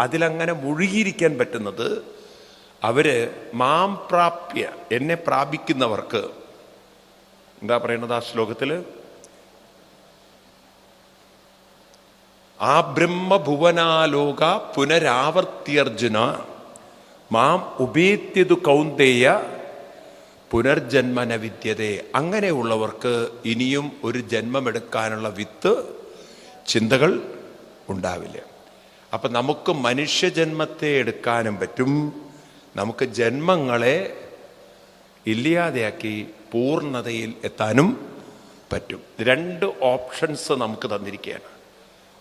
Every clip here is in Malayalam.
അതിലങ്ങനെ മുഴുകിയിരിക്കാൻ പറ്റുന്നത് അവർ മാം പ്രാപ്യ എന്നെ പ്രാപിക്കുന്നവർക്ക്. എന്താ പറയുന്നത് ആ ശ്ലോകത്തിൽ? ആ ബ്രഹ്മഭുവനാലോക പുനരാവർത്തിയർജുന മാം ഉപേത്യതു കൗന്ദേയ പുനർജന്മന വിദ്യതേ. അങ്ങനെയുള്ളവർക്ക് ഇനിയും ഒരു ജന്മമെടുക്കാനുള്ള വിത്ത് ചിന്തകൾ ഉണ്ടാവില്ല. അപ്പൊ നമുക്ക് മനുഷ്യജന്മത്തെ എടുക്കാനും പറ്റും. നമുക്ക് ജന്മങ്ങളെ ഇല്ലാതെയാക്കി പൂർണതയിൽ എത്താനും പറ്റും. രണ്ട് ഓപ്ഷൻസ് നമുക്ക് തന്നിരിക്കുകയാണ്.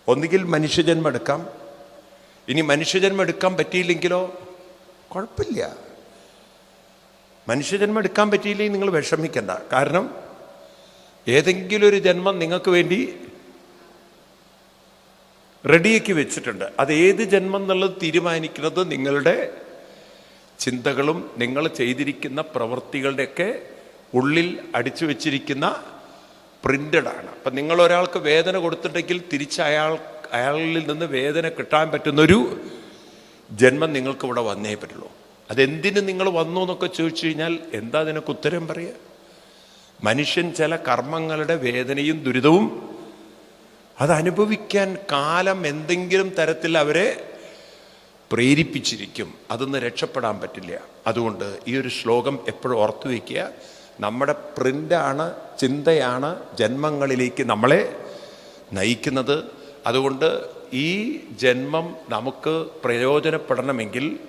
ഒന്നുകിൽ മനുഷ്യജന്മം എടുക്കാം. ഇനി മനുഷ്യജന്മം എടുക്കാൻ പറ്റിയില്ലെങ്കിലോ? കുഴപ്പമില്ല. മനുഷ്യജന്മം എടുക്കാൻ പറ്റിയില്ലെങ്കിൽ നിങ്ങൾ വിഷമിക്കണ്ട. കാരണം ഏതെങ്കിലും ഒരു ജന്മം നിങ്ങൾക്ക് വേണ്ടി റെഡിയാക്കി വെച്ചിട്ടുണ്ട്. അത് ഏത് ജന്മം എന്നുള്ളത് തീരുമാനിക്കുന്നത് നിങ്ങളുടെ ചിന്തകളും നിങ്ങൾ ചെയ്തിരിക്കുന്ന പ്രവൃത്തികളുടെയൊക്കെ ഉള്ളിൽ അടിച്ചു വെച്ചിരിക്കുന്ന പ്രിന്റഡ് ആണ്. അപ്പം നിങ്ങൾ ഒരാൾക്ക് വേദന കൊടുത്തിട്ടെങ്കിൽ തിരിച്ച് അയാൾ അയാളിൽ നിന്ന് വേദന കിട്ടാൻ പറ്റുന്നൊരു ജന്മം നിങ്ങൾക്ക് ഇവിടെ വന്നേ പറ്റുള്ളൂ. അതെന്തിന് നിങ്ങൾ വന്നു എന്നൊക്കെ ചോദിച്ചു കഴിഞ്ഞാൽ എന്താ അതിനൊക്കെ ഉത്തരം പറയുക? മനുഷ്യൻ ചില കർമ്മങ്ങളുടെ വേദനയും ദുരിതവും അത് അനുഭവിക്കാൻ കാലം എന്തെങ്കിലും തരത്തിൽ അവരെ പ്രേരിപ്പിച്ചിരിക്കും. അതൊന്ന് രക്ഷപ്പെടാൻ പറ്റില്ല. അതുകൊണ്ട് ഈ ഒരു ശ്ലോകം എപ്പോഴും ഓർത്തു വയ്ക്കുക നമ്മുടെ പ്രിന്റാണ് ചിന്തയാണ് ജന്മങ്ങളിലേക്ക് നമ്മളെ നയിക്കുന്നത്. അതുകൊണ്ട് ഈ ജന്മം നമുക്ക് പ്രയോജനപ്പെടണമെങ്കിൽ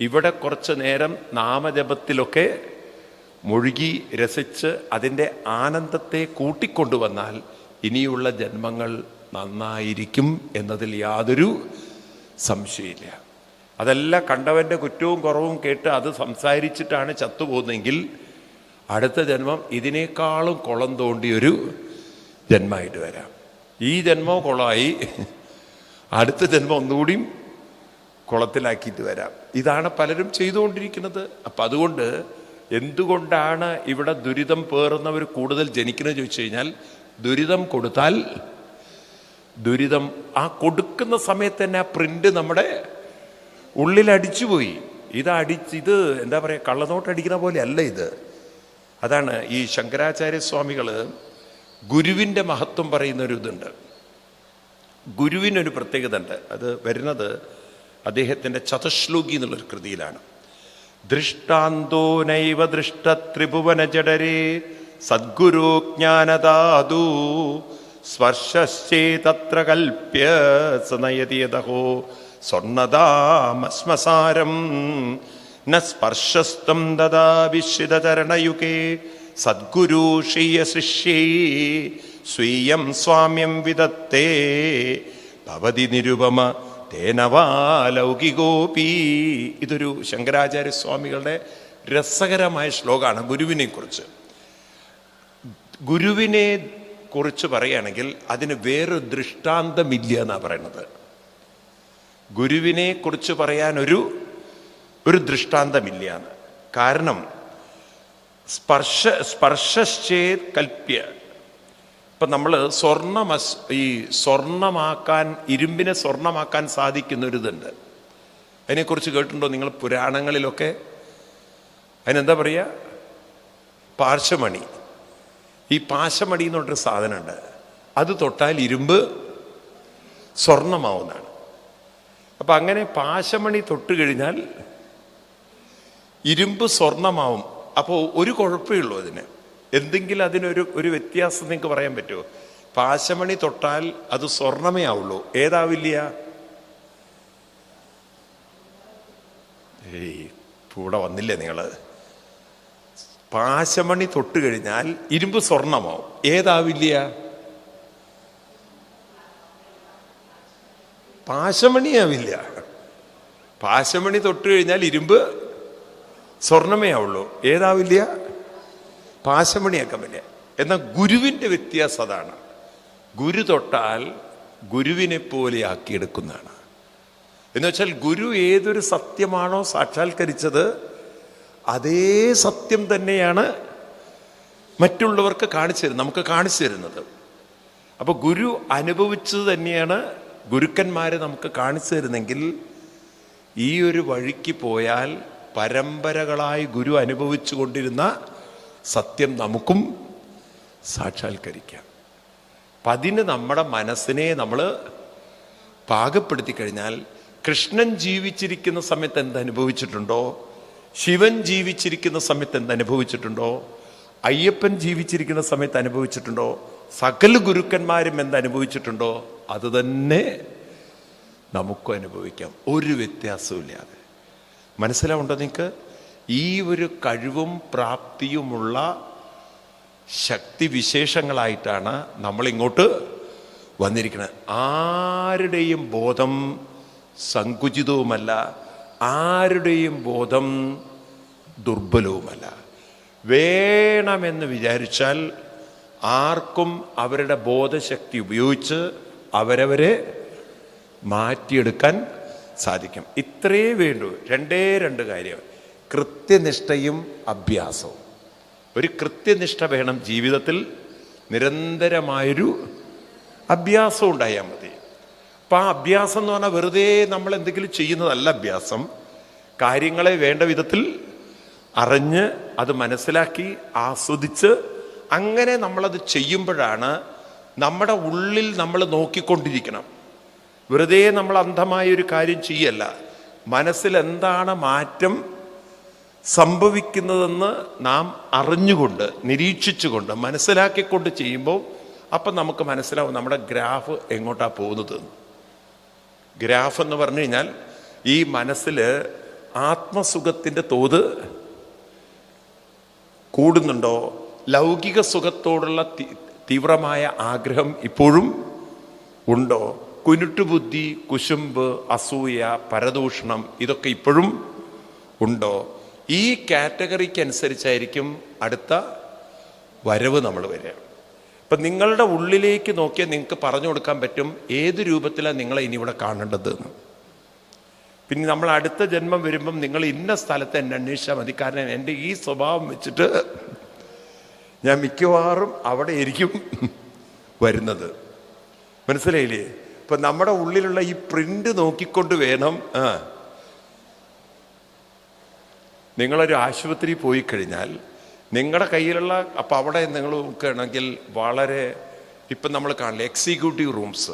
ഇവിടെ കുറച്ച് നേരം നാമജപത്തിലൊക്കെ മുഴുകി രസിച്ച് അതിന്റെ ആനന്ദത്തെ കൂട്ടിക്കൊണ്ടുവന്നാൽ ഇനിയുള്ള ജന്മങ്ങൾ നന്നായിരിക്കും എന്നതിൽ യാതൊരു സംശയമില്ല. അതല്ല കണ്ടവന്റെ കുറ്റവും കുറവും കേട്ട് അത് സംസാരിച്ചിട്ടാണ് ചത്തുപോകുന്നതെങ്കിൽ അടുത്ത ജന്മം ഇതിനേക്കാളും കുളം തോണ്ടിയൊരു ജന്മമായിട്ട് വരാം. ഈ ജന്മം കുളമായി അടുത്ത ജന്മം ഒന്നുകൂടിയും കുളത്തിലാക്കിയിട്ട് വരാം. ഇതാണ് പലരും ചെയ്തുകൊണ്ടിരിക്കുന്നത്. അപ്പം അതുകൊണ്ട് എന്തുകൊണ്ടാണ് ഇവിടെ ദുരിതം പേറുന്നവർ കൂടുതൽ ജനിക്കുന്നത് ചോദിച്ചു കഴിഞ്ഞാൽ ദുരിതം കൊടുത്താൽ ദുരിതം ആ കൊടുക്കുന്ന സമയത്ത് തന്നെ ആ പ്രിന്റ് നമ്മുടെ ഉള്ളിൽ അടിച്ചുപോയി. ഇത് അടിച്ച് ഇത് എന്താ പറയുക കള്ളനോട്ട് അടിക്കുന്ന പോലെ അല്ല ഇത്. അതാണ് ഈ ശങ്കരാചാര്യ സ്വാമികൾ ഗുരുവിന്റെ മഹത്വം പറയുന്ന ഒരു ഇതുണ്ട്. ഗുരുവിനൊരു പ്രത്യേകത ഉണ്ട് അത് വരുന്നത് അദ്ദേഹത്തിന്റെ ചതുശ്ലോകി എന്നുള്ളൊരു കൃതിയിലാണ്. ദൃഷ്ടാന്തോ നൈവ ദൃഷ്ട ത്രിഭുവന ജഡരേ സദ്ഗുരു ജ്ഞാനദാതു. സ്പർശശ്ചേതത്ര കൽപ്യ സനയതിയതഹോ സ്വർണദാമശ്മസാരം ന സ്പർശസ്തം ദദാ വിശ്രിതചരണയുഗേ. സദ്ഗുരു ഷീയ ശിഷ്യേ സ്വീയം സ്വാമ്യം വിദത്തേ. ഭവതി നിരുപമ. തേനവാലൗകികോപി ഇതൊരു ശങ്കരാചാര്യസ്വാമികളുടെ രസകരമായ ശ്ലോകമാണ് ഗുരുവിനെ കുറിച്ച് ഗുരുവിനെ കുറിച്ച് പറയുകയാണെങ്കിൽ അതിന് വേറൊരു ദൃഷ്ടാന്തമില്ല എന്നാണ് പറയുന്നത്. ഗുരുവിനെ കുറിച്ച് പറയാൻ ഒരു ഒരു ദൃഷ്ടാന്തമില്ല എന്ന്. കാരണം സ്പർശ സ്പർശശ്ചേത് കൽപ്യ. ഇപ്പൊ നമ്മൾ സ്വർണ ഈ സ്വർണമാക്കാൻ ഇരുമ്പിനെ സ്വർണമാക്കാൻ സാധിക്കുന്ന ഒരു ഇതുണ്ട് അതിനെക്കുറിച്ച് കേട്ടിട്ടുണ്ടോ നിങ്ങൾ പുരാണങ്ങളിലൊക്കെ? അതിനെന്താ പറയുക പാർശ്വമണി. ഈ പാശമടി എന്ന് പറഞ്ഞൊരു സാധനമുണ്ട്. അത് തൊട്ടാൽ ഇരുമ്പ് സ്വർണമാവുന്നതാണ്. അപ്പം അങ്ങനെ പാശമണി തൊട്ട് കഴിഞ്ഞാൽ ഇരുമ്പ് സ്വർണമാവും. അപ്പോൾ ഒരു കുഴപ്പമേ ഉള്ളൂ അതിന്. എന്തെങ്കിലും അതിനൊരു ഒരു വ്യത്യാസം നിങ്ങൾക്ക് പറയാൻ പറ്റുമോ? പാശമണി തൊട്ടാൽ അത് സ്വർണമേ ആവുള്ളൂ. ഏതാവില്ല? ഏയ് കൂടെ വന്നില്ലേ നിങ്ങൾ പാശമണി തൊട്ട് കഴിഞ്ഞാൽ ഇരുമ്പ് സ്വർണമാവും. ഏതാവില്ല? പാശമണിയാവില്ല. പാശമണി തൊട്ട് കഴിഞ്ഞാൽ ഇരുമ്പ് സ്വർണമേ ആവുള്ളൂ. ഏതാവില്ല? പാശമണിയാക്കാൻ പറ്റില്ല. എന്നാൽ ഗുരുവിന്റെ വ്യത്യാസം അതാണ്. ഗുരു തൊട്ടാൽ ഗുരുവിനെ പോലെ ആക്കിയെടുക്കുന്നതാണ്. എന്നുവെച്ചാൽ ഗുരു ഏതൊരു സത്യമാണോ സാക്ഷാത്കരിച്ചത് അതേ സത്യം തന്നെയാണ് മറ്റുള്ളവർക്ക് കാണിച്ചു തരുന്നത് നമുക്ക് കാണിച്ചു തരുന്നത്. അപ്പൊ ഗുരു അനുഭവിച്ചത് തന്നെയാണ് ഗുരുക്കന്മാരെ നമുക്ക് കാണിച്ചു തരുന്നെങ്കിൽ ഈ ഒരു വഴിക്ക് പോയാൽ പരമ്പരകളായി ഗുരു അനുഭവിച്ചു കൊണ്ടിരുന്ന സത്യം നമുക്കും സാക്ഷാത്കരിക്കാം. അപ്പം അതിന് നമ്മുടെ മനസ്സിനെ നമ്മൾ പാകപ്പെടുത്തി കഴിഞ്ഞാൽ കൃഷ്ണൻ ജീവിച്ചിരിക്കുന്ന സമയത്ത് എന്ത് അനുഭവിച്ചിട്ടുണ്ടോ? ശിവൻ ജീവിച്ചിരിക്കുന്ന സമയത്ത് എന്ത് അനുഭവിച്ചിട്ടുണ്ടോ? അയ്യപ്പൻ ജീവിച്ചിരിക്കുന്ന സമയത്ത് അനുഭവിച്ചിട്ടുണ്ടോ? സകല ഗുരുക്കന്മാരും എന്ത് അനുഭവിച്ചിട്ടുണ്ടോ? അത് തന്നെ നമുക്കും അനുഭവിക്കാം. ഒരു വ്യത്യാസമില്ലാതെ മനസ്സിലാവുണ്ടോ നിങ്ങൾക്ക് ഈ ഒരു കഴിവും പ്രാപ്തിയുമുള്ള ശക്തി വിശേഷങ്ങളായിട്ടാണ് നമ്മൾ ഇങ്ങോട്ട് വന്നിരിക്കുന്നത് ആരുടെയും ബോധം സങ്കുചിതവുമല്ല. ആരുടെയും ബോധം ദുർബലവുമല്ല. വേണമെന്ന് വിചാരിച്ചാൽ ആർക്കും അവരുടെ ബോധശക്തി ഉപയോഗിച്ച് അവരവരെ മാറ്റിയെടുക്കാൻ സാധിക്കും. ഇത്രേ വേണ്ടൂ. രണ്ടേ രണ്ട് കാര്യം. കൃത്യനിഷ്ഠയും അഭ്യാസവും. ഒരു കൃത്യനിഷ്ഠ വേണം ജീവിതത്തിൽ. നിരന്തരമായൊരു അഭ്യാസം ഉണ്ടായാൽ മതി. അപ്പം ആ അഭ്യാസം എന്ന് പറഞ്ഞാൽ വെറുതെ നമ്മൾ എന്തെങ്കിലും ചെയ്യുന്നതല്ല അഭ്യാസം. കാര്യങ്ങളെ വേണ്ട വിധത്തിൽ അറിഞ്ഞ് അത് മനസ്സിലാക്കി ആസ്വദിച്ച് അങ്ങനെ നമ്മളത് ചെയ്യുമ്പോഴാണ് നമ്മുടെ ഉള്ളിൽ നമ്മൾ നോക്കിക്കൊണ്ടിരിക്കണം. വെറുതെ നമ്മൾ അന്ധമായ ഒരു കാര്യം ചെയ്യല്ല. മനസ്സിൽ എന്താണ് മാറ്റം സംഭവിക്കുന്നതെന്ന് നാം അറിഞ്ഞുകൊണ്ട് നിരീക്ഷിച്ചുകൊണ്ട് മനസ്സിലാക്കിക്കൊണ്ട് ചെയ്യുമ്പോൾ അപ്പം നമുക്ക് മനസ്സിലാവും നമ്മുടെ ഗ്രാഫ് എങ്ങോട്ടാണ് പോകുന്നത്. ഗ്രാഫ് എന്ന് പറഞ്ഞു കഴിഞ്ഞാൽ ഈ മനസ്സിൽ ആത്മസുഖത്തിന്റെ തോത് കൂടുന്നുണ്ടോ? ലൗകിക സുഖത്തോടുള്ള തീവ്രമായ ആഗ്രഹം ഇപ്പോഴും ഉണ്ടോ? കുരുട്ടുബുദ്ധി കുശുമ്പ് അസൂയ പരദൂഷണം ഇതൊക്കെ ഇപ്പോഴും ഉണ്ടോ? ഈ കാറ്റഗറിക്ക് അനുസരിച്ചായിരിക്കും അടുത്ത വരവ് നമ്മൾ വരിക. ഇപ്പം നിങ്ങളുടെ ഉള്ളിലേക്ക് നോക്കിയാൽ നിങ്ങൾക്ക് പറഞ്ഞു കൊടുക്കാൻ പറ്റും ഏത് രൂപത്തിലാണ് നിങ്ങളെ ഇനി ഇവിടെ കാണേണ്ടത്. പിന്നെ നമ്മൾ അടുത്ത ജന്മം വരുമ്പം നിങ്ങൾ ഇന്ന സ്ഥലത്ത് എന്നെ അന്വേഷിച്ചാൽ മതി. കാരണം എന്റെ ഈ സ്വഭാവം വെച്ചിട്ട് ഞാൻ മിക്കവാറും അവിടെ ആയിരിക്കും വരുന്നത്. മനസ്സിലായില്ലേ? ഇപ്പൊ നമ്മുടെ ഉള്ളിലുള്ള ഈ പ്രിന്റ് നോക്കിക്കൊണ്ട് വേണം ആ. നിങ്ങളൊരു ആശുപത്രി പോയി കഴിഞ്ഞാൽ നിങ്ങളുടെ കയ്യിലുള്ള അപ്പം അവിടെ നിങ്ങൾ നോക്കുകയാണെങ്കിൽ വളരെ ഇപ്പം നമ്മൾ കാണില്ല എക്സിക്യൂട്ടീവ് റൂംസ്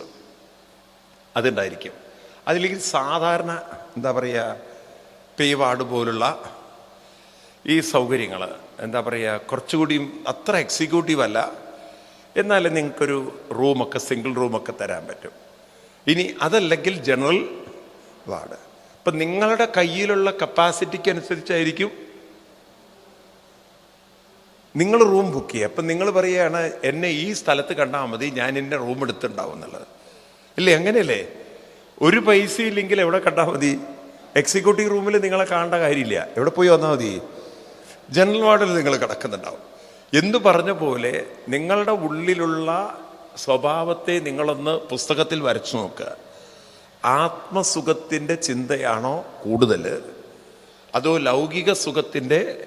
അതുണ്ടായിരിക്കും. അതിലേക്ക് സാധാരണ എന്താ പറയുക പേ വാർഡ് പോലുള്ള ഈ സൗകര്യങ്ങൾ എന്താ പറയുക കുറച്ചുകൂടി അത്ര എക്സിക്യൂട്ടീവ് അല്ല. എന്നാലും നിങ്ങൾക്കൊരു റൂമൊക്കെ സിംഗിൾ റൂമൊക്കെ തരാൻ പറ്റും. ഇനി അതല്ലെങ്കിൽ ജനറൽ വാർഡ്. അപ്പം നിങ്ങളുടെ കയ്യിലുള്ള കപ്പാസിറ്റിക്ക് അനുസരിച്ചായിരിക്കും നിങ്ങൾ റൂം ബുക്ക് ചെയ്യുക അപ്പം നിങ്ങൾ പറയുകയാണ് എന്നെ ഈ സ്ഥലത്ത് കണ്ടാൽ മതി ഞാൻ എന്റെ റൂം എടുത്തിട്ടുണ്ടാവും എന്നുള്ളത്. ഇല്ലേ? അങ്ങനെയല്ലേ? ഒരു പൈസ ഇല്ലെങ്കിൽ എവിടെ കണ്ടാൽ മതി? എക്സിക്യൂട്ടീവ് റൂമിൽ നിങ്ങളെ കാണേണ്ട കാര്യമില്ല. എവിടെ പോയി വന്നാൽ മതി? ജനറൽ വാർഡിൽ നിങ്ങൾ കിടക്കുന്നുണ്ടാവും. എന്തു പറഞ്ഞ പോലെ നിങ്ങളുടെ ഉള്ളിലുള്ള സ്വഭാവത്തെ നിങ്ങളൊന്ന് പുസ്തകത്തിൽ വരച്ചു നോക്കുക ആത്മസുഖത്തിന്റെ ചിന്തയാണോ കൂടുതൽ അതോ ലൗകിക സുഖത്തിന്റെ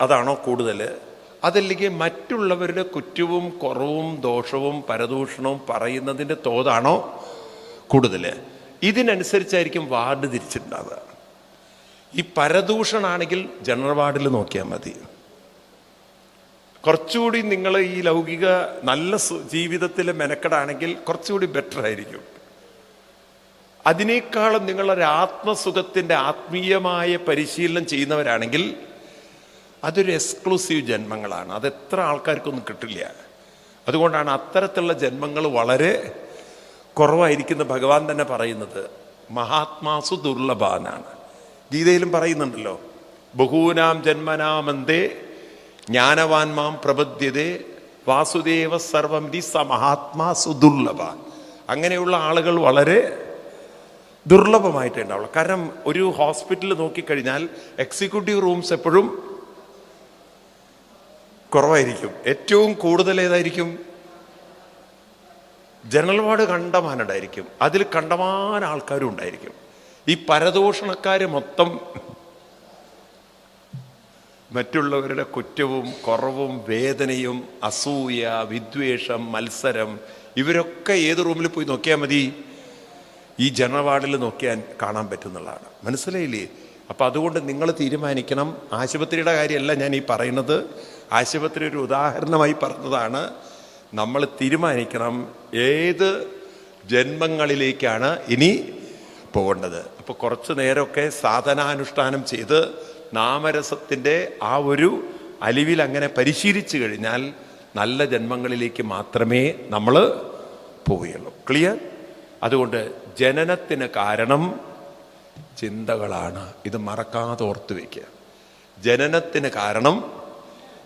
അതാണോ കൂടുതൽ അതല്ലെങ്കിൽ മറ്റുള്ളവരുടെ കുറ്റവും കുറവും ദോഷവും പരദൂഷണവും പറയുന്നതിന്റെ തോതാണോ കൂടുതൽ ഇതിനനുസരിച്ചായിരിക്കും വാർഡ് തിരിച്ചിട്ടുണ്ടാവുക. ഈ പരദൂഷണാണെങ്കിൽ ജനറൽ വാർഡിൽ നോക്കിയാൽ മതി. കുറച്ചുകൂടി നിങ്ങൾ ഈ ലൗകിക നല്ല ജീവിതത്തിലെ മെനക്കെടാണെങ്കിൽ കുറച്ചുകൂടി ബെറ്റർ ആയിരിക്കും. അതിനേക്കാളും നിങ്ങളൊരു ആത്മസുഖത്തിന്റെ ആത്മീയമായ പരിശീലനം ചെയ്യുന്നവരാണെങ്കിൽ അതൊരു എക്സ്ക്ലൂസീവ് ജന്മങ്ങളാണ്. അത് എത്ര ആൾക്കാർക്കൊന്നും കിട്ടില്ല. അതുകൊണ്ടാണ് അത്തരത്തിലുള്ള ജന്മങ്ങൾ വളരെ കുറവായിരിക്കുന്ന ഭഗവാൻ തന്നെ പറയുന്നത്. മഹാത്മാസു ദുർലഭാനാണ്. ഗീതയിലും പറയുന്നുണ്ടല്ലോ ബഹൂനാം ജന്മനാമന്തേ ജ്ഞാനവാൻമാം പ്രബദ്ധ്യതേ വാസുദേവ സർവം ദി സ മഹാത്മാസു ദുർലഭ അങ്ങനെയുള്ള ആളുകൾ വളരെ ദുർലഭമായിട്ടേ ഉണ്ടാവുള്ളൂ. കാരണം ഒരു ഹോസ്പിറ്റലിൽ നോക്കിക്കഴിഞ്ഞാൽ എക്സിക്യൂട്ടീവ് റൂംസ് എപ്പോഴും കുറവായിരിക്കും. ഏറ്റവും കൂടുതൽ ഏതായിരിക്കും? ജനറൽ വാർഡ് കണ്ടമാനുണ്ടായിരിക്കും അതിൽ കണ്ടമാന ആൾക്കാരും ഉണ്ടായിരിക്കും. ഈ പരദൂഷണക്കാർ മൊത്തം മറ്റുള്ളവരുടെ കുറ്റവും കുറവും വേദനയും അസൂയ വിദ്വേഷം മത്സരം ഇവരൊക്കെ ഏത് റൂമിൽ പോയി നോക്കിയാൽ മതി? ഈ ജനറൽ വാർഡിൽ നോക്കിയാൽ കാണാൻ പറ്റുന്നുള്ളതാണ്. മനസ്സിലായില്ലേ? അപ്പം അതുകൊണ്ട് നിങ്ങൾ തീരുമാനിക്കണം. ആശുപത്രിയുടെ കാര്യമല്ല ഞാൻ ഈ പറയുന്നത്. ആശുപത്രി ഒരു ഉദാഹരണമായി പറഞ്ഞതാണ്. നമ്മൾ തീരുമാനിക്കണം ഏത് ജന്മങ്ങളിലേക്കാണ് ഇനി പോകേണ്ടത്. അപ്പോൾ കുറച്ച് നേരമൊക്കെ സാധനാനുഷ്ഠാനം ചെയ്ത് നാമരസത്തിന്റെ ആ ഒരു അലിവിൽ അങ്ങനെ പരിശീലിച്ചു കഴിഞ്ഞാൽ നല്ല ജന്മങ്ങളിലേക്ക് മാത്രമേ നമ്മൾ പോവുകയുള്ളൂ. ക്ലിയർ അതുകൊണ്ട് ജനനത്തിന് കാരണം ചിന്തകളാണ്. ഇത് മറക്കാതെ ഓർത്തു വയ്ക്കുക ജനനത്തിന് കാരണം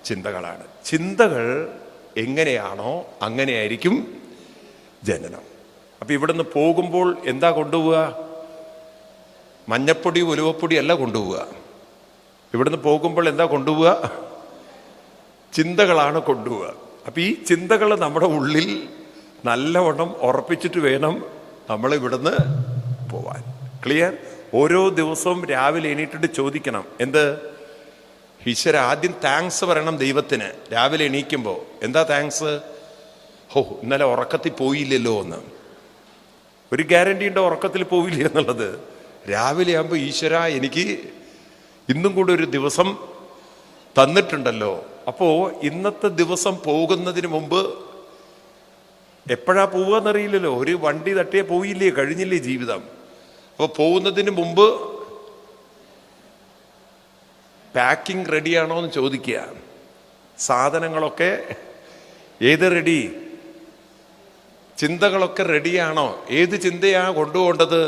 ചിന്തകളാണ്. ചിന്തകൾ എങ്ങനെയാണോ അങ്ങനെയായിരിക്കും ജനനം. അപ്പൊ ഇവിടുന്ന് പോകുമ്പോൾ എന്താ കൊണ്ടുപോവുക? മഞ്ഞപ്പൊടി ഉലുവപ്പൊടി അല്ല കൊണ്ടുപോവുക. ഇവിടുന്ന് പോകുമ്പോൾ എന്താ കൊണ്ടുപോവുക? ചിന്തകളാണ് കൊണ്ടുപോവുക. അപ്പൊ ഈ ചിന്തകൾ നമ്മുടെ ഉള്ളിൽ നല്ലവണ്ണം ഉറപ്പിച്ചിട്ട് വേണം നമ്മൾ ഇവിടുന്ന് പോവാൻ. ക്ലിയർ ഓരോ ദിവസവും രാവിലെ എണീറ്റിട്ട് ചോദിക്കണം എന്ത്? ഈശ്വര ആദ്യം താങ്ക്സ് പറയണം ദൈവത്തിന്. രാവിലെ എണീക്കുമ്പോൾ എന്താ താങ്ക്സ് ഹോ ഇന്നലെ ഉറക്കത്തിൽ പോയില്ലല്ലോ എന്ന്. ഒരു ഗ്യാരണ്ടി ഉണ്ട് ഉറക്കത്തിൽ പോവില്ല എന്നുള്ളത്? രാവിലെ ആകുമ്പോൾ ഈശ്വര എനിക്ക് ഇന്നും കൂടെ ഒരു ദിവസം തന്നിട്ടുണ്ടല്ലോ. അപ്പോൾ ഇന്നത്തെ ദിവസം പോകുന്നതിന് മുമ്പ് എപ്പോഴാ പോവുക എന്നറിയില്ലല്ലോ ഒരു വണ്ടി തട്ടിയേ പോയില്ലേ കഴിഞ്ഞില്ലേ ജീവിതം? അപ്പോൾ പോകുന്നതിന് മുമ്പ് പാക്കിംഗ് റെഡിയാണോ എന്ന് ചോദിക്കുക. സാധനങ്ങളൊക്കെ ഏത് റെഡി ചിന്തകളൊക്കെ റെഡിയാണോ ഏത് ചിന്തയാണ് കൊണ്ടുപോകേണ്ടത്?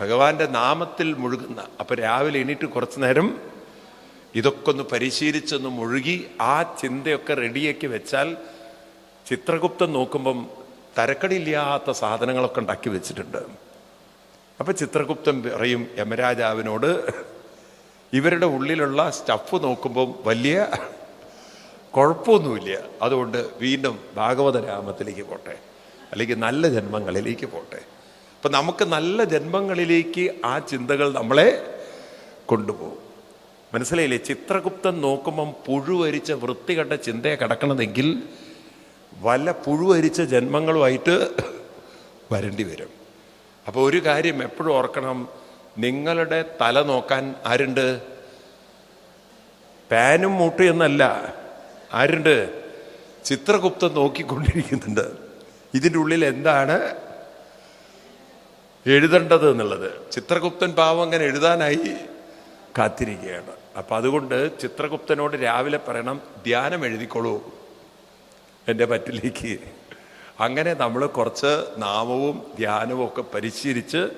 ഭഗവാന്റെ നാമത്തിൽ മുഴുകുന്ന അപ്പൊ രാവിലെ എണീറ്റ് കുറച്ചു നേരം ഇതൊക്കെ ഒന്ന് പരിശീലിച്ചൊന്ന് മുഴുകി ആ ചിന്തയൊക്കെ റെഡിയാക്കി വെച്ചാൽ ചിത്രഗുപ്തൻ നോക്കുമ്പം തരക്കടില്ലാത്ത സാധനങ്ങളൊക്കെ ഉണ്ടാക്കി വെച്ചിട്ടുണ്ട്. അപ്പൊ ചിത്രഗുപ്തൻ പറയും യമരാജാവിനോട് ഇവരുടെ ഉള്ളിലുള്ള സ്റ്റഫ് നോക്കുമ്പം വലിയ കുഴപ്പമൊന്നുമില്ല. അതുകൊണ്ട് വീണ്ടും ഭാഗവത രാമത്തിലേക്ക് പോട്ടെ. അല്ലെങ്കിൽ നല്ല ജന്മങ്ങളിലേക്ക് പോട്ടെ. അപ്പം നമുക്ക് നല്ല ജന്മങ്ങളിലേക്ക് ആ ചിന്തകൾ നമ്മളെ കൊണ്ടുപോകും. മനസ്സിലായില്ലേ? ചിത്രഗുപ്തൻ നോക്കുമ്പം പുഴുവരിച്ച വൃത്തികെട്ട ചിന്തയെ കിടക്കണമെങ്കിൽ വല്ല പുഴുവരിച്ച ജന്മങ്ങളുമായിട്ട് വരേണ്ടി വരും. അപ്പോൾ ഒരു കാര്യം എപ്പോഴും ഓർക്കണം. നിങ്ങളുടെ തല നോക്കാൻ ആരുണ്ട്? പാനും മൂട്ടു എന്നല്ല. ആരുണ്ട്? ചിത്രഗുപ്തം നോക്കിക്കൊണ്ടിരിക്കുന്നുണ്ട്. ഇതിന്റെ ഉള്ളിൽ എന്താണ് എഴുതേണ്ടത് എന്നുള്ളത്. ചിത്രഗുപ്തൻ പാവം അങ്ങനെ എഴുതാനായി കാത്തിരിക്കുകയാണ്. അപ്പം അതുകൊണ്ട് ചിത്രഗുപ്തനോട് രാവിലെ പറയണം ധ്യാനം എഴുതിക്കോളൂ എന്റെ പറ്റിലേക്ക്. അങ്ങനെ നമ്മൾ കുറച്ച് നാമവും ധ്യാനവും ഒക്കെ പരിശീലിച്ച്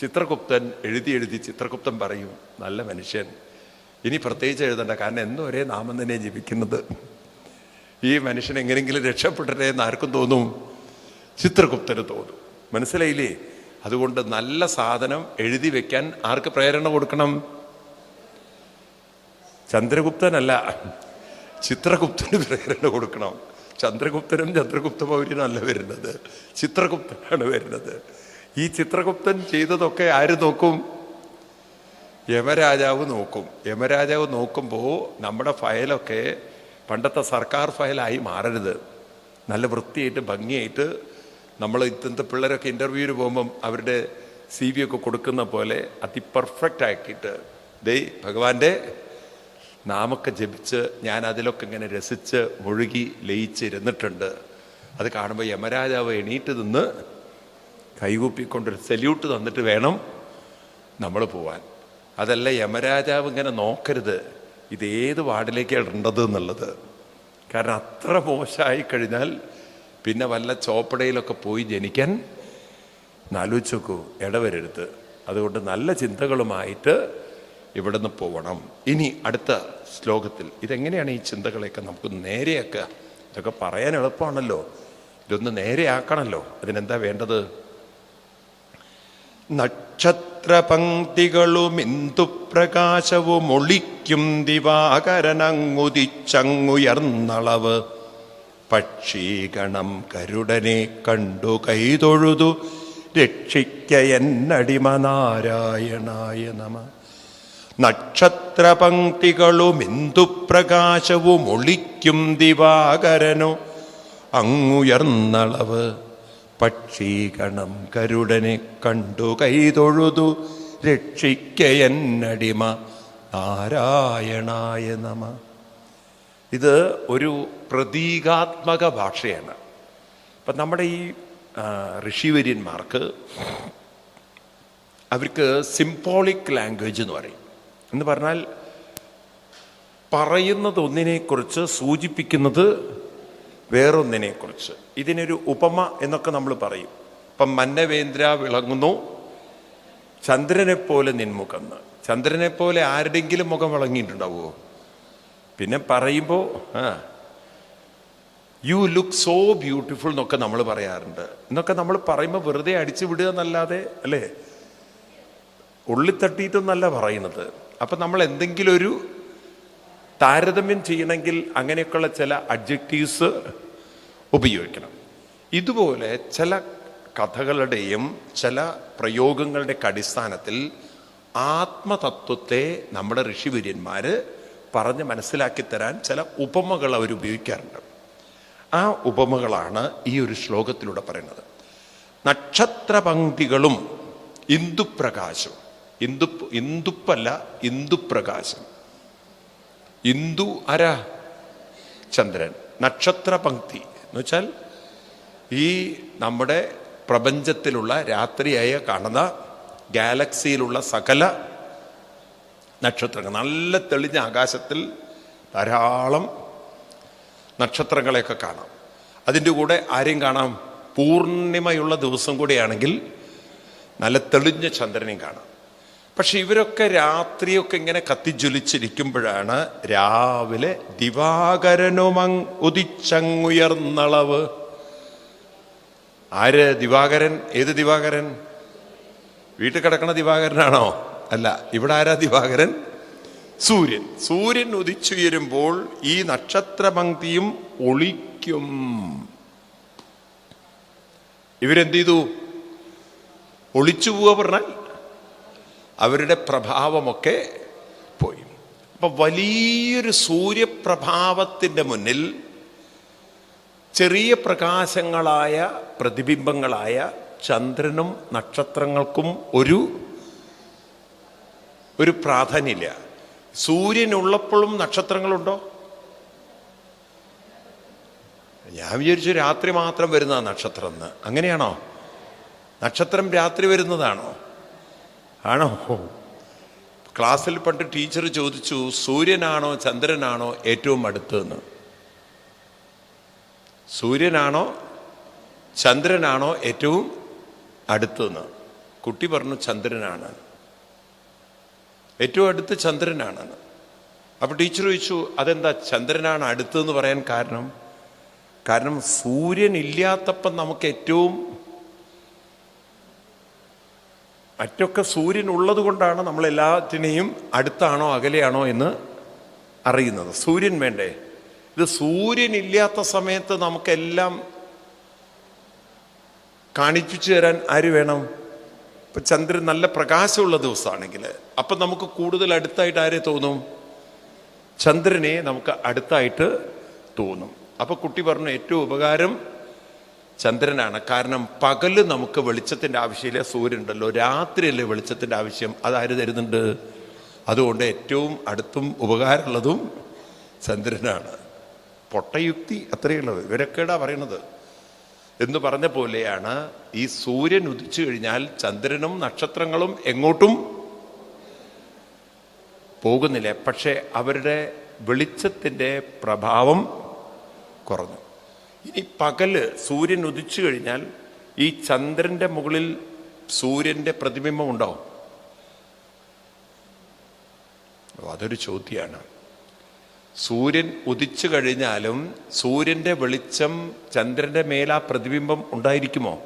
ചിത്രഗുപ്തൻ എഴുതി എഴുതി ചിത്രഗുപ്തൻ പറയും നല്ല മനുഷ്യൻ. ഇനി പ്രത്യേകിച്ച് എഴുതണ്ട കാരണം എന്നും ഒരേ നാമം തന്നെ ജപിക്കുന്നത്. ഈ മനുഷ്യൻ എങ്ങനെയെങ്കിലും രക്ഷപ്പെടട്ടെ എന്ന് ആർക്കും തോന്നും? ചിത്രഗുപ്തന് തോന്നും. മനസ്സിലായില്ലേ? അതുകൊണ്ട് നല്ല സാധനം എഴുതി വെക്കാൻ ആർക്ക് പ്രേരണ കൊടുക്കണം? ചന്ദ്രഗുപ്തനല്ല ചിത്രഗുപ്തന് പ്രേരണ കൊടുക്കണം. ചന്ദ്രഗുപ്തനും ചന്ദ്രഗുപ്ത മൗര്യനല്ല വരുന്നത്. ചിത്രഗുപ്തനാണ് വരുന്നത്. ഈ ചിത്രഗുപ്തൻ ചെയ്തതൊക്കെ ആര് നോക്കും? യമരാജാവ് നോക്കും. യമരാജാവ് നോക്കുമ്പോൾ നമ്മുടെ ഫയലൊക്കെ പണ്ടത്തെ സർക്കാർ ഫയലായി മാറരുത്. നല്ല വൃത്തിയായിട്ട് ഭംഗിയായിട്ട് നമ്മൾ ഇത്തരത്തെ പിള്ളേരൊക്കെ ഇന്റർവ്യൂവിന് പോകുമ്പം അവരുടെ സി വി ഒക്കെ കൊടുക്കുന്ന പോലെ അതിപെർഫെക്റ്റ് ആക്കിയിട്ട് ദൈ ഭഗവാന്റെ നാമൊക്കെ ജപിച്ച് ഞാൻ അതിലൊക്കെ ഇങ്ങനെ രസിച്ച് മുഴുകി ലയിച്ച് ഇരുന്നിട്ടുണ്ട് അത് കാണുമ്പോൾ യമരാജാവ് എണീറ്റ് നിന്ന് കൈകൂപ്പിക്കൊണ്ടൊരു സല്യൂട്ട് തന്നിട്ട് വേണം നമ്മൾ പോവാൻ. അതല്ല യമരാജാവ് ഇങ്ങനെ നോക്കരുത്. ഇത് വാർഡിലേക്കാണ് ഇടേണ്ടത് എന്നുള്ളത്. കാരണം അത്ര മോശമായി കഴിഞ്ഞാൽ പിന്നെ വല്ല ചോപ്പടയിലൊക്കെ പോയി ജനിക്കാൻ നാലോചിച്ചു നോക്കൂ ഇടവരരുത്. അതുകൊണ്ട് നല്ല ചിന്തകളുമായിട്ട് ഇവിടുന്ന് പോകണം ഇനി അടുത്ത ശ്ലോകത്തിൽ ഇതെങ്ങനെയാണ് ഈ ചിന്തകളെയൊക്കെ നമുക്ക് നേരെയാക്കുക? ഇതൊക്കെ പറയാൻ എളുപ്പമാണല്ലോ. ഇതൊന്ന് നേരെയാക്കണമല്ലോ അതിനെന്താ വേണ്ടത്? നക്ഷത്രപങ്ക്തികളും ഇന്ദുപ്രകാശവും ഒളിക്കും ദിവാകരനങ്ങുതിച്ചങ്ങുയർന്നളവ്. പക്ഷീഗണം കരുടനെ കണ്ടു കൈതൊഴുതു. രക്ഷിക്ക എന്നടിമ നാരായണായ നമ. നക്ഷത്രപങ്ക്തികളും ഇന്ദുപ്രകാശവും ഒളിക്കും ദിവാകരനു. അങ്ങുയർന്നളവ് പക്ഷീഗണം കരുടനെ കണ്ടു കൈതൊഴുതു രക്ഷിക്കയെന്നടിമ നാരായണായ നമ. ഇത് ഒരു പ്രതീകാത്മക ഭാഷയാണ്. അപ്പം നമ്മുടെ ഈ ഋഷിവര്യന്മാർക്ക് അവർക്ക് സിംബോളിക് ലാംഗ്വേജ് എന്ന് പറയും. എന്ന് പറഞ്ഞാൽ പറയുന്നത് ഒന്നിനെക്കുറിച്ച് സൂചിപ്പിക്കുന്നത് വേറൊന്നിനെക്കുറിച്ച്. ഇതിനൊരു ഉപമ എന്നൊക്കെ നമ്മൾ പറയും. ഇപ്പം മന്നവേന്ദ്ര വിളങ്ങുന്നു ചന്ദ്രനെപ്പോലെ നിൻമുഖന്ന്. ചന്ദ്രനെ പോലെ ആരുടെങ്കിലും മുഖം വിളങ്ങിയിട്ടുണ്ടാവുമോ? പിന്നെ പറയുമ്പോൾ ആ യു ലുക്ക് സോ ബ്യൂട്ടിഫുൾ എന്നൊക്കെ നമ്മൾ പറയാറുണ്ട്. എന്നൊക്കെ നമ്മൾ പറയുമ്പോൾ വെറുതെ അടിച്ചു വിടുക എന്നല്ലാതെ അല്ലേ? ഉള്ളിത്തട്ടിയിട്ടൊന്നല്ല പറയുന്നത്. അപ്പം നമ്മൾ എന്തെങ്കിലും ഒരു താരതമ്യം ചെയ്യണമെങ്കിൽ അങ്ങനെയൊക്കെയുള്ള ചില അഡ്ജക്റ്റീവ്സ് ഉപയോഗിക്കണം. ഇതുപോലെ ചില കഥകളുടെയും ചില പ്രയോഗങ്ങളുടെ അടിസ്ഥാനത്തിൽ ആത്മതത്വത്തെ നമ്മുടെ ഋഷിവര്യന്മാർ പറഞ്ഞ് മനസ്സിലാക്കി തരാൻ ചില ഉപമകൾ അവർ ഉപയോഗിക്കാറുണ്ട്. ആ ഉപമകളാണ് ഈ ഒരു ശ്ലോകത്തിലൂടെ പറയുന്നത്. നക്ഷത്രപങ്ക്തികളും ഇന്ദുപ്രകാശം ഇന്ദു ഇന്ദുപ്പല്ല ഇന്ദുപ്രകാശം. ഇന്ദു അര ചന്ദ്രൻ. നക്ഷത്ര പങ്ക്തി എന്ന് വെച്ചാൽ ഈ നമ്മുടെ പ്രപഞ്ചത്തിലുള്ള രാത്രിയായ കാണുന്ന ഗാലക്സിയിലുള്ള സകല നക്ഷത്രങ്ങൾ. നല്ല തെളിഞ്ഞ ആകാശത്തിൽ ധാരാളം നക്ഷത്രങ്ങളെയൊക്കെ കാണാം. അതിന്റെ കൂടെ ആരെയും കാണാം? പൂർണിമയുള്ള ദിവസം കൂടിയാണെങ്കിൽ നല്ല തെളിഞ്ഞ ചന്ദ്രനെയും കാണാം. പക്ഷെ ഇവരൊക്കെ രാത്രിയൊക്കെ ഇങ്ങനെ കത്തിജ്വലിച്ചിരിക്കുമ്പോഴാണ് രാവിലെ ദിവാകരനുമങ് ഉദിച്ചങ്ങുയർന്നളവ്. ആര്? ദിവാകരൻ? ഏത് ദിവാകരൻ? വീട്ടിൽ കിടക്കണ ദിവാകരനാണോ? അല്ല ഇവിടെ ആരാ ദിവാകരൻ? സൂര്യൻ. സൂര്യൻ ഉദിച്ചുയരുമ്പോൾ ഈ നക്ഷത്രപങ്ക്തിയും ഒളിക്കും. ഇവരെന്ത് ചെയ്തു? ഒളിച്ചു പോവുക പറഞ്ഞാൽ അവരുടെ പ്രഭാവമൊക്കെ പോയി. അപ്പൊ വലിയൊരു സൂര്യപ്രഭാവത്തിന്റെ മുന്നിൽ ചെറിയ പ്രകാശങ്ങളായ പ്രതിബിംബങ്ങളായ ചന്ദ്രനും നക്ഷത്രങ്ങൾക്കും ഒരു ഒരു പ്രാധാന്യമില്ല. സൂര്യനുള്ളപ്പോഴും നക്ഷത്രങ്ങളുണ്ടോ? ഞാൻ വിചാരിച്ചു രാത്രി മാത്രം വരുന്ന നക്ഷത്രം എന്ന്. അങ്ങനെയാണോ? നക്ഷത്രം രാത്രി വരുന്നതാണോ? ആണോ? ക്ലാസ്സിൽ പണ്ട് ടീച്ചർ ചോദിച്ചു സൂര്യനാണോ ചന്ദ്രനാണോ ഏറ്റവും അടുത്തെന്ന്? സൂര്യനാണോ ചന്ദ്രനാണോ ഏറ്റവും അടുത്തെന്ന്? കുട്ടി പറഞ്ഞു ചന്ദ്രനാണ്. ഏറ്റവും അടുത്ത് ചന്ദ്രനാണ്. അപ്പൊ ടീച്ചർ ചോദിച്ചു അതെന്താ ചന്ദ്രനാണ് അടുത്തെന്ന് പറയാൻ കാരണം? കാരണം സൂര്യൻ ഇല്ലാത്തപ്പം നമുക്ക് ഏറ്റവും മറ്റൊക്കെ സൂര്യൻ ഉള്ളത് കൊണ്ടാണ് നമ്മൾ എല്ലാത്തിനെയും അടുത്താണോ അകലെയാണോ എന്ന് അറിയുന്നത്. സൂര്യൻ വേണ്ടേ? ഇത് സൂര്യൻ ഇല്ലാത്ത സമയത്ത് നമുക്കെല്ലാം കാണിച്ചു തരാൻ ആര് വേണം? ഇപ്പൊ ചന്ദ്രൻ നല്ല പ്രകാശമുള്ള ദിവസമാണെങ്കിൽ അപ്പൊ നമുക്ക് കൂടുതൽ അടുത്തായിട്ട് ആരെ തോന്നും? ചന്ദ്രനെ നമുക്ക് അടുത്തായിട്ട് തോന്നും. അപ്പൊ കുട്ടി പറഞ്ഞു ഏറ്റവും ഉപകാരം ചന്ദ്രനാണ്. കാരണം പകൽ നമുക്ക് വെളിച്ചത്തിന്റെ ആവശ്യമില്ല. സൂര്യൻ ഉണ്ടല്ലോ രാത്രിയല്ലേ വെളിച്ചത്തിന്റെ ആവശ്യം. അതാര് തരുന്നുണ്ട്? അതുകൊണ്ട് ഏറ്റവും അടുത്തും ഉപകാരമുള്ളതും ചന്ദ്രനാണ്. പൊട്ടയുക്തി അത്രയേ ഉള്ളത് ഇവരൊക്കെടാ പറയണത്. എന്ന് പറഞ്ഞ പോലെയാണ് ഈ സൂര്യൻ ഉദിച്ചു കഴിഞ്ഞാൽ ചന്ദ്രനും നക്ഷത്രങ്ങളും എങ്ങോട്ടും പോകുന്നില്ല. പക്ഷെ അവരുടെ വെളിച്ചത്തിന്റെ പ്രഭാവം കുറഞ്ഞു. ഇനി പകൽ സൂര്യൻ ഉദിച്ചു കഴിഞ്ഞാൽ ഈ ചന്ദ്രന്റെ മുകളിൽ സൂര്യന്റെ പ്രതിബിംബം ഉണ്ടാവും. അതൊരു ചോദ്യമാണ് സൂര്യൻ ഉദിച്ചു കഴിഞ്ഞാലും സൂര്യന്റെ വെളിച്ചം ചന്ദ്രന്റെ മേൽ ആ പ്രതിബിംബം ഉണ്ടായിരിക്കുമോ?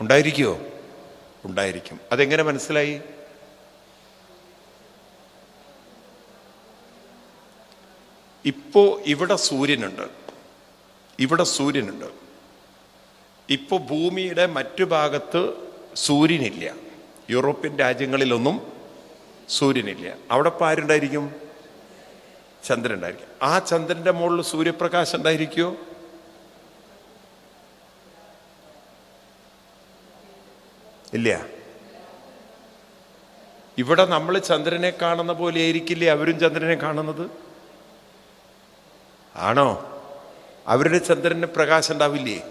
ഉണ്ടായിരിക്കുമോ ഉണ്ടായിരിക്കും. അതെങ്ങനെ മനസ്സിലായി? ഇപ്പോൾ ഇവിടെ സൂര്യനുണ്ട്. ഇവിടെ സൂര്യനുണ്ട്. ഇപ്പോൾ ഭൂമിയുടെ മറ്റു ഭാഗത്ത് സൂര്യനില്ല. യൂറോപ്യൻ രാജ്യങ്ങളിലൊന്നും സൂര്യനില്ല. അവിടെ ഇപ്പോൾ ആരുണ്ടായിരിക്കും? ചന്ദ്രൻ ഉണ്ടായിരിക്കും ആ ചന്ദ്രന്റെ മുകളിൽ സൂര്യപ്രകാശം ഉണ്ടായിരിക്കുമോ ഇല്ല. ഇവിടെ നമ്മൾ ചന്ദ്രനെ കാണുന്ന പോലെ ആയിരിക്കില്ലേ അവരും ചന്ദ്രനെ കാണുന്നത്? ആണോ? അവരുടെ ചന്ദ്രന് പ്രകാശം ഉണ്ടാവില്ലേ?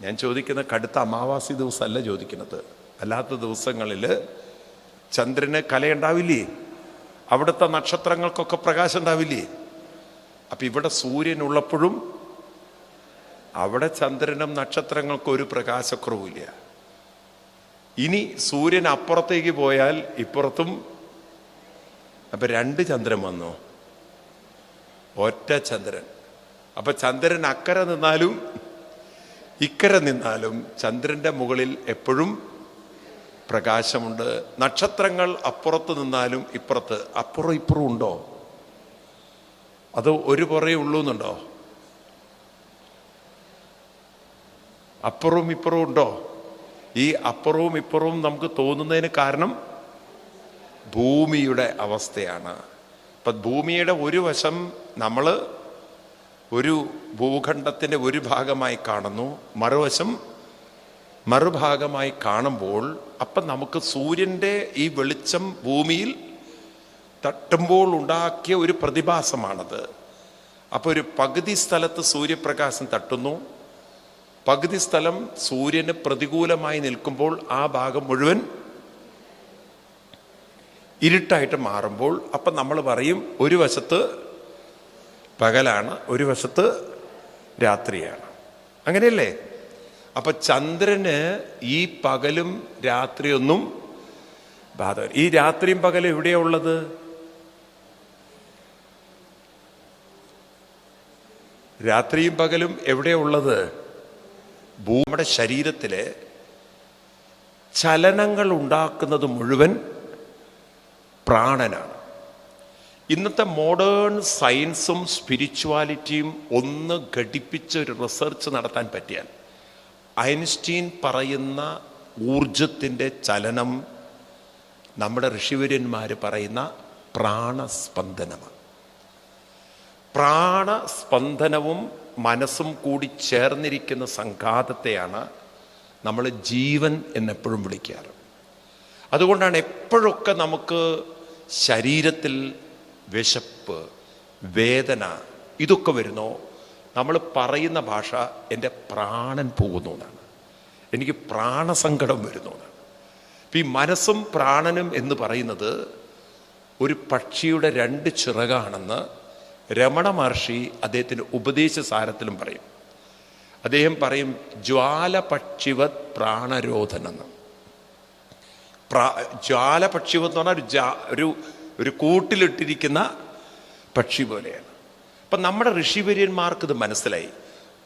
ഞാൻ ചോദിക്കുന്ന കടുത്ത അമാവാസി ദിവസമല്ല ചോദിക്കുന്നത്. അല്ലാത്ത ദിവസങ്ങളിൽ ചന്ദ്രന് കലയുണ്ടാവില്ലേ? അവിടുത്തെ നക്ഷത്രങ്ങൾക്കൊക്കെ പ്രകാശം ഉണ്ടാവില്ലേ? അപ്പം ഇവിടെ സൂര്യൻ ഉള്ളപ്പോഴും അവിടെ ചന്ദ്രനും നക്ഷത്രങ്ങൾക്കും ഒരു പ്രകാശക്കുറവില്ല. ഇനി സൂര്യൻ അപ്പുറത്തേക്ക് പോയാൽ ഇപ്പുറത്തും അപ്പം രണ്ട് ചന്ദ്രൻ വന്നു. ഒറ്റ ചന്ദ്രൻ. അപ്പൊ ചന്ദ്രൻ അക്കരെ നിന്നാലും ഇക്കരെ നിന്നാലും ചന്ദ്രന്റെ മുകളിൽ എപ്പോഴും പ്രകാശമുണ്ട്. നക്ഷത്രങ്ങൾ അപ്പുറത്ത് നിന്നാലും ഇപ്പുറത്ത്. അപ്പുറം ഇപ്പുറം ഉണ്ടോ? അത് ഒരു പുറേ ഉള്ളൂ എന്നുണ്ടോ അപ്പുറവും ഇപ്പുറവും ഉണ്ടോ? ഈ അപ്പുറവും ഇപ്പുറവും നമുക്ക് തോന്നുന്നതിന് കാരണം ഭൂമിയുടെ അവസ്ഥയാണ്. ഇപ്പൊ ഭൂമിയുടെ ഒരു വശം നമ്മൾ ഒരു ഭൂഖണ്ഡത്തിന്റെ ഒരു ഭാഗമായി കാണുന്നു മറുവശം മറുഭാഗമായി കാണുമ്പോൾ അപ്പം നമുക്ക് സൂര്യന്റെ ഈ വെളിച്ചം ഭൂമിയിൽ തട്ടുമ്പോൾ ഉണ്ടാക്കിയ ഒരു പ്രതിഭാസമാണത്. അപ്പോൾ ഒരു പകുതി സ്ഥലത്ത് സൂര്യപ്രകാശം തട്ടുന്നു പകുതി സ്ഥലം സൂര്യന് പ്രതികൂലമായി നിൽക്കുമ്പോൾ ആ ഭാഗം മുഴുവൻ ഇരുട്ടായിട്ട് മാറുമ്പോൾ അപ്പം നമ്മൾ പറയും ഒരു വശത്ത് പകലാണ് ഒരു വശത്ത് രാത്രിയാണ്. അങ്ങനെയല്ലേ? അപ്പം ചന്ദ്രന് ഈ പകലും രാത്രിയൊന്നും ബാധ ഈ രാത്രിയും പകലും എവിടെയാ ഉള്ളത്? രാത്രിയും പകലും എവിടെയാ ഉള്ളത്? ഭൂമിയുടെ ശരീരത്തിലെ ചലനങ്ങൾ ഉണ്ടാക്കുന്നത് മുഴുവൻ പ്രാണനാണ്. ഇന്നത്തെ മോഡേൺ സയൻസും സ്പിരിച്വാലിറ്റിയും ഒന്ന് ഘടിപ്പിച്ച ഒരു റിസർച്ച് നടത്താൻ പറ്റിയാൽ ഐൻസ്റ്റീൻ പറയുന്ന ഊർജത്തിന്റെ ചലനം നമ്മുടെ ഋഷിവര്യന്മാർ പറയുന്ന പ്രാണസ്പന്ദനമാണ്. പ്രാണസ്പന്ദനവും മനസ്സും കൂടി ചേർന്നിരിക്കുന്ന സംഘാതത്തെയാണ് നമ്മൾ ജീവൻ എന്നെപ്പോഴും വിളിക്കാറ്. അതുകൊണ്ടാണ് എപ്പോഴൊക്കെ നമുക്ക് ശരീരത്തിൽ വിശപ്പ് വേദന ഇതൊക്കെ വരുന്നോ? നമ്മൾ പറയുന്ന ഭാഷ എന്റെ പ്രാണൻ പോകുന്നു എന്നാണ്. എനിക്ക് പ്രാണസങ്കടം വരുന്നു എന്നാണ്. ഈ മനസ്സും പ്രാണനും എന്ന് പറയുന്നത് ഒരു പക്ഷിയുടെ രണ്ട് ചിറകാണെന്ന് രമണ മഹർഷി അദ്ദേഹത്തിന്റെ ഉപദേശ സാരത്തിലും പറയും. അദ്ദേഹം പറയും ജ്വാല ജ്വാലപക്ഷിവത് പ്രാണരോധനെന്ന്. പ്രാ ജ്വാലപക്ഷിവത് എന്ന് പറഞ്ഞാൽ ഒരു ജാ ഒരു ഒരു കൂട്ടിലിട്ടിരിക്കുന്ന പക്ഷി പോലെയാണ്. അപ്പം നമ്മുടെ ഋഷിവര്യന്മാർക്ക് ഇത് മനസ്സിലായി.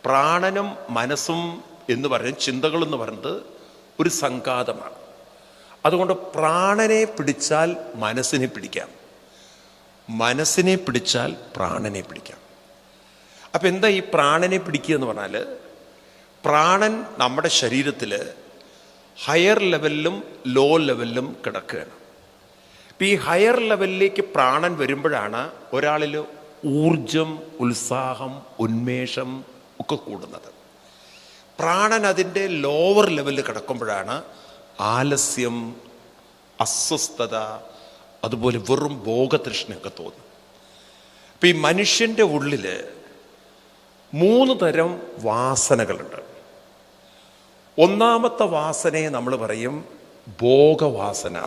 പ്രാണനും മനസ്സും എന്ന് പറയുന്നത് ചിന്തകളെന്ന് പറയുന്നത് ഒരു സംഘാതമാണ്. അതുകൊണ്ട് പ്രാണനെ പിടിച്ചാൽ മനസ്സിനെ പിടിക്കാം. മനസ്സിനെ പിടിച്ചാൽ പ്രാണനെ പിടിക്കാം. അപ്പം എന്താ ഈ പ്രാണനെ പിടിക്കുക എന്ന് പറഞ്ഞാൽ പ്രാണൻ നമ്മുടെ ശരീരത്തിൽ ഹയർ ലെവലിലും ലോ ലെവലിലും കിടക്കുകയാണ്. അപ്പം ഈ ഹയർ ലെവലിലേക്ക് പ്രാണൻ വരുമ്പോഴാണ് ഒരാളിൽ ഊർജം ഉത്സാഹം ഉന്മേഷം ഒക്കെ കൂടുന്നത്. പ്രാണൻ അതിന്റെ ലോവർ ലെവലിൽ കിടക്കുമ്പോഴാണ് ആലസ്യം അസ്വസ്ഥത അതുപോലെ വെറും ഭോഗതൃഷ്ണയൊക്കെ തോന്നും അപ്പം ഈ മനുഷ്യന്റെ ഉള്ളിൽ മൂന്ന് തരം വാസനകളുണ്ട്. ഒന്നാമത്തെ വാസനയെ നമ്മൾ പറയും ഭോഗവാസന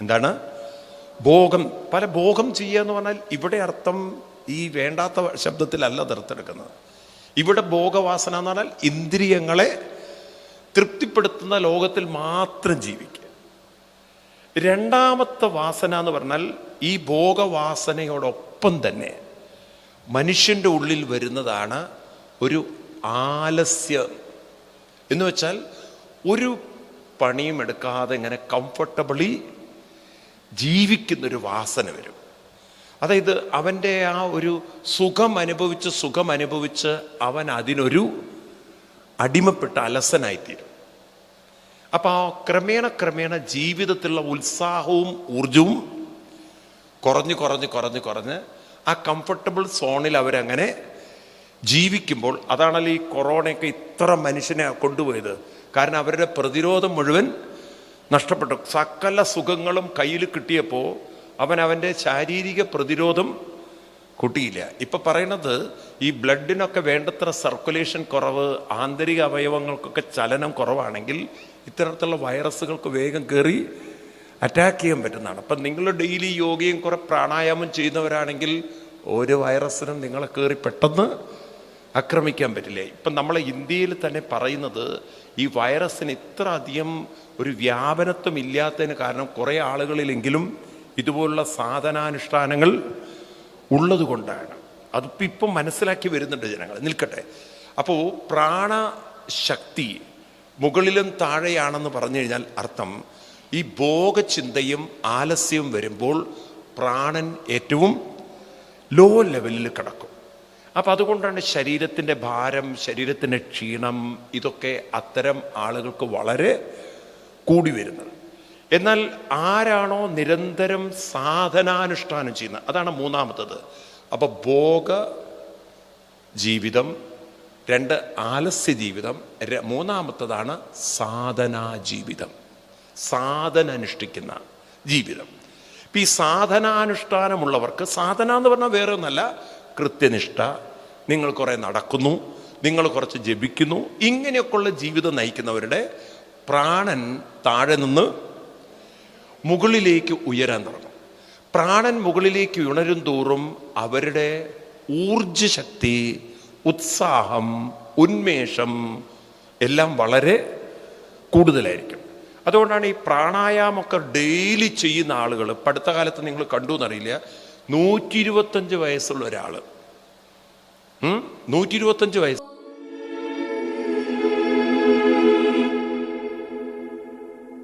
എന്താണ്? ഭോഗം പല ഭോഗം ചെയ്യുക എന്ന് പറഞ്ഞാൽ ഇവിടെ അർത്ഥം ഈ വേണ്ടാത്ത ശബ്ദത്തിലല്ല തീർത്തെടുക്കുന്നത് ഇവിടെ ഭോഗവാസന എന്ന് പറഞ്ഞാൽ ഇന്ദ്രിയങ്ങളെ തൃപ്തിപ്പെടുത്തുന്ന ലോകത്തിൽ മാത്രം ജീവിക്കുക. രണ്ടാമത്തെ വാസന എന്ന് പറഞ്ഞാൽ ഈ ഭോഗവാസനയോടൊപ്പം തന്നെ മനുഷ്യന്റെ ഉള്ളിൽ വരുന്നതാണ് ഒരു ആലസ്യം. എന്ന് വെച്ചാൽ ഒരു പണിയും എടുക്കാതെ ഇങ്ങനെ കംഫർട്ടബിളി ജീവിക്കുന്നൊരു വാസന വരും. അതായത് അവന്റെ ആ ഒരു സുഖം അനുഭവിച്ച് സുഖം അനുഭവിച്ച് അവൻ അതിനൊരു അടിമപ്പെട്ട അലസനായിത്തീരും. അപ്പം ആ ക്രമേണ ക്രമേണ ജീവിതത്തിലുള്ള ഉത്സാഹവും ഊർജവും കുറഞ്ഞ് കുറഞ്ഞ് കുറഞ്ഞ് കുറഞ്ഞ് ആ കംഫർട്ടബിൾ സോണിൽ അവരങ്ങനെ ജീവിക്കുമ്പോൾ അതാണല്ലോ ഈ കൊറോണയൊക്കെ ഇത്ര മനുഷ്യനെ കൊണ്ടുപോയത്. കാരണം അവരുടെ പ്രതിരോധം മുഴുവൻ നഷ്ടപ്പെട്ടു. സകല സുഖങ്ങളും കയ്യിൽ കിട്ടിയപ്പോൾ അവൻ അവന്റെ ശാരീരിക പ്രതിരോധം കൂട്ടിയില്ല. ഇപ്പം പറയണത് ഈ ബ്ലഡിനൊക്കെ വേണ്ടത്ര സർക്കുലേഷൻ കുറവ് ആന്തരിക അവയവങ്ങൾക്കൊക്കെ ചലനം കുറവാണെങ്കിൽ ഇത്തരത്തിലുള്ള വൈറസുകൾക്ക് വേഗം കയറി അറ്റാക്ക് ചെയ്യാൻ പറ്റുന്നതാണ്. അപ്പം നിങ്ങൾ ഡെയിലി യോഗയും കുറെ പ്രാണായാമം ചെയ്യുന്നവരാണെങ്കിൽ ഒരു വൈറസിനും നിങ്ങളെ കയറി പെട്ടെന്ന് ആക്രമിക്കാൻ പറ്റില്ല. ഇപ്പം നമ്മളെ ഇന്ത്യയിൽ തന്നെ പറയുന്നത് ഈ വൈറസിന് ഇത്ര അധികം ഒരു വ്യാപനത്വം ഇല്ലാത്തതിന് കാരണം കുറേ ആളുകളിലെങ്കിലും ഇതുപോലുള്ള സാധനാനുഷ്ഠാനങ്ങൾ ഉള്ളത് കൊണ്ടാണ് അതിപ്പോൾ ഇപ്പം മനസ്സിലാക്കി വരുന്നുണ്ട് ജനങ്ങൾ നിൽക്കട്ടെ. അപ്പോൾ പ്രാണശക്തി മുകളിലും താഴെയാണെന്ന് പറഞ്ഞു കഴിഞ്ഞാൽ അർത്ഥം ഈ ഭോഗചിന്തയും ആലസ്യവും വരുമ്പോൾ പ്രാണൻ ഏറ്റവും ലോ ലെവലിൽ കിടക്കും. അപ്പം അതുകൊണ്ടാണ് ശരീരത്തിന്റെ ഭാരം ശരീരത്തിന്റെ ക്ഷീണം ഇതൊക്കെ അത്തരം ആളുകൾക്ക് വളരെ കൂടി വരുന്നത്. എന്നാൽ ആരാണോ നിരന്തരം സാധനാനുഷ്ഠാനം ചെയ്യുന്നത്? അതാണ് മൂന്നാമത്തത്. അപ്പോൾ ഭോഗ ജീവിതം രണ്ട് ആലസ്യ ജീവിതം മൂന്നാമത്തതാണ് സാധനാ ജീവിതം. സാധന അനുഷ്ഠിക്കുന്ന ജീവിതം. ഇപ്പം ഈ സാധനാനുഷ്ഠാനമുള്ളവർക്ക് സാധന എന്ന് പറഞ്ഞാൽ വേറെ ഒന്നല്ല കൃത്യനിഷ്ഠ. നിങ്ങൾ കുറേ നടക്കുന്നു നിങ്ങൾ കുറച്ച് ജപിക്കുന്നു ഇങ്ങനെയൊക്കെയുള്ള ജീവിതം നയിക്കുന്നവരുടെ പ്രാണൻ താഴെ നിന്ന് മുകളിലേക്ക് ഉയരാൻ തുടങ്ങും. പ്രാണൻ മുകളിലേക്ക് ഉണരും തോറും അവരുടെ ഊർജശക്തി ഉത്സാഹം ഉന്മേഷം എല്ലാം വളരെ കൂടുതലായിരിക്കും. അതുകൊണ്ടാണ് ഈ പ്രാണായാമൊക്കെ ഡെയിലി ചെയ്യുന്ന ആളുകൾ അടുത്ത കാലത്ത് നിങ്ങൾ കണ്ടു എന്നറിയില്ല നൂറ്റി ഇരുപത്തഞ്ച് വയസ്സുള്ള ഒരാൾ നൂറ്റി ഇരുപത്തഞ്ച് വയസ്സ്.